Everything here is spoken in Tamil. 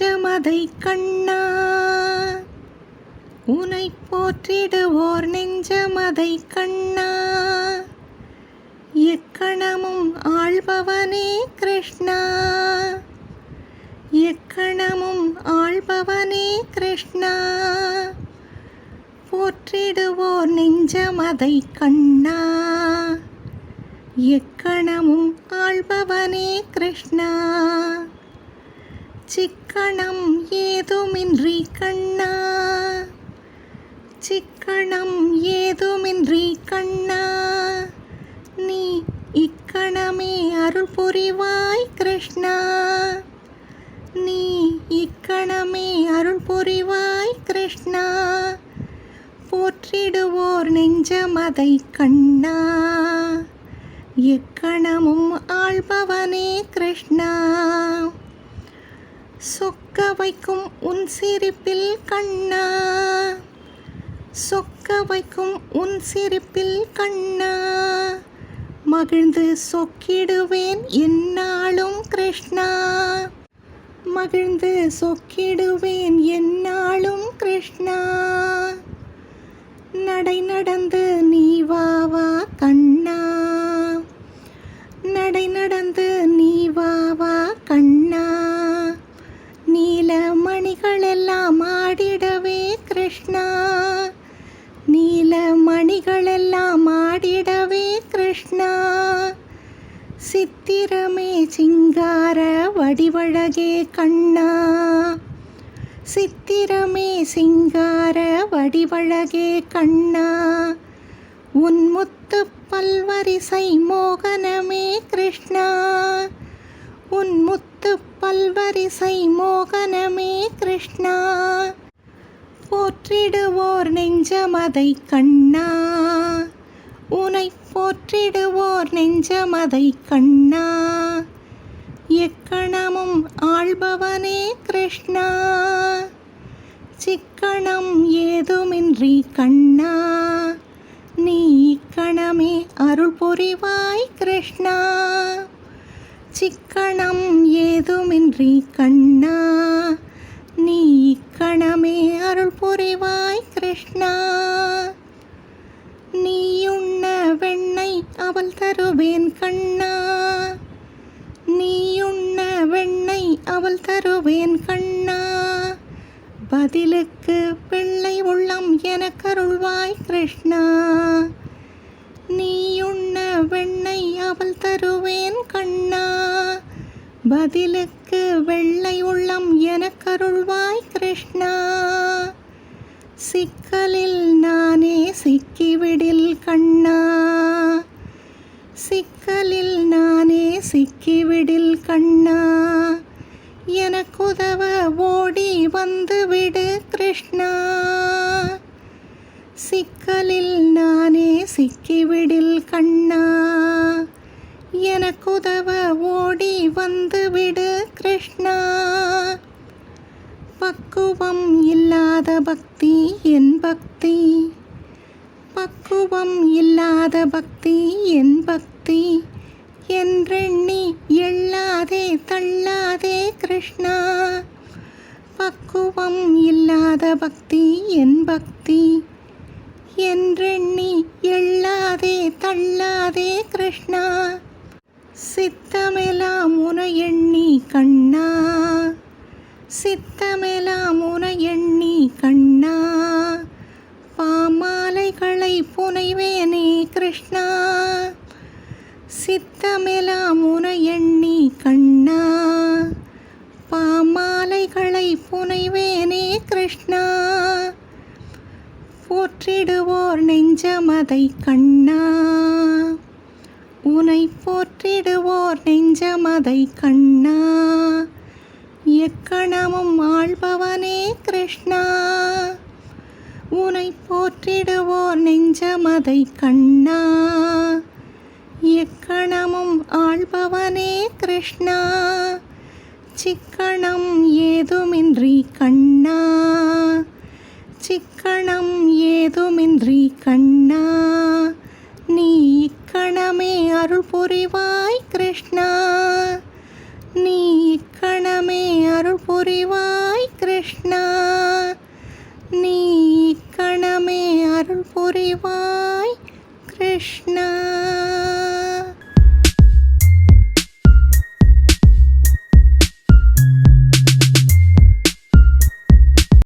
நெஞ்சமதை கண்ணா உனை போற்றிடுவோர் நெஞ்சமதை கண்ணா. எக்கணமும் ஆள்பவனே கிருஷ்ணா எக்கணமும் ஆள்பவனே கிருஷ்ணா. போற்றிடுவோர் நெஞ்சமதை கண்ணா எக்கணமும் ஆள்பவனே கிருஷ்ணா. சிக் சிக்கணம் ஏதுமின்றி கண்ணா. சிக்கணம் ஏதுமின்றி கண்ணா. நீ இக்கணமே அருள் புரிவாய் கிருஷ்ணா. நீ இக்கணமே அருள் புரிவாய் கிருஷ்ணா. போற்றிடுவோர் நெஞ்சமதை கண்ணா. எக்கணமும் ஆள்பவனே கிருஷ்ணா. சொக்க வைக்கும் உன் சிரிப்பில் கண்ணா. சொக்க வைக்கும் உன் சிரிப்பில் கண்ணா. மகிழ்ந்து சொக்கிடுவேன் என்னாலும் கிருஷ்ணா. மகிழ்ந்து சொக்கிடுவேன் என்னாலும் கிருஷ்ணா. நடை நடந்து நீ கிருஷ்ணா. நீல மணிகளெல்லாம் ஆடிடவே கிருஷ்ணா. சித்திரமே சிங்கார வடிவழகே கண்ணா. சித்திரமே சிங்கார வடிவழகே கண்ணா. உன் முத்து பல்வரிசை மோகனமே கிருஷ்ணா. உன் முத்து பல்வரிசை மோகனமே கிருஷ்ணா. போற்றிடுவோர் நெஞ்சமதை கண்ணா. உனை போற்றிடுவோர் நெஞ்சமதை கண்ணா. எக்கணமும் ஆள்பவனே கிருஷ்ணா. சிக்கணம் ஏதுமின்றி கண்ணா. நீ இக்கணமே அருள் புரிவாய் கிருஷ்ணா. சிக்கணம் ஏதுமின்றி கண்ணா. நீ கணமே அருள் புரிவாய் கிருஷ்ணா. நீயுண்ண வெண்ணை அவள் தருவேன் கண்ணா. நீயுண்ண வெண்ணை அவள் தருவேன் கண்ணா. பதிலுக்கு பிள்ளை உள்ளம் எனக்கருள்வாய் கிருஷ்ணா. நீயுண்ண வெண்ணை அவள் தருவேன் கண்ணா. பதிலுக்கு எனக்கு வெள்ளை உள்ளம் எனக்கருள்வாய் கிருஷ்ணா. சிக்கலில் நானே சிக்கிவிடில் கண்ணா. சிக்கலில் நானே சிக்கிவிடில் கண்ணா. எனக்குதவ ஓடி வந்து விடு கிருஷ்ணா. சிக்கலில் நானே சிக்கிவிடில் கண்ணா. எனக்குதவ ஓடி வந்து விடு பக்குவம் இல்லாத பக்தி என் பக்தி. பக்குவம் இல்லாத பக்தி என் பக்தி. என்றெண்ணி எள்ளாதே தள்ளாதே கிருஷ்ணா. பக்குவம் இல்லாத பக்தி என் பக்தி. என்றெண்ணி எள்ளாதே தள்ளாதே கிருஷ்ணா. சித்தமெலாம் உன எண்ணி கண்ணா. சித்தமெல்லாம் உன எண்ணி கண்ணா. பாமாலைகளை புனைவேனே கிருஷ்ணா. சித்தமெல்லாம் உன எண்ணி கண்ணா. பாமாலைகளை புனைவேனே கிருஷ்ணா. போற்றிடுவோர் நெஞ்சமதை கண்ணா. உனை போற்றிடுவோர் நெஞ்சமதை கண்ணா. எக்கணமும் ஆள்பவனே கிருஷ்ணா. உனை போற்றிடுவோர் நெஞ்சமதை கண்ணா. எக்கணமும் ஆள்பவனே கிருஷ்ணா. சிக்கணம் ஏதுமின்றி கண்ணா. சிக்கணம் ஏதுமின்றி கண்ணா. நீ இக்கணமே அருள் புரிவாய் கிருஷ்ணா. புரிவாய் கிருஷ்ணா. நீ கணமே அருள் புரிவாய் கிருஷ்ணா.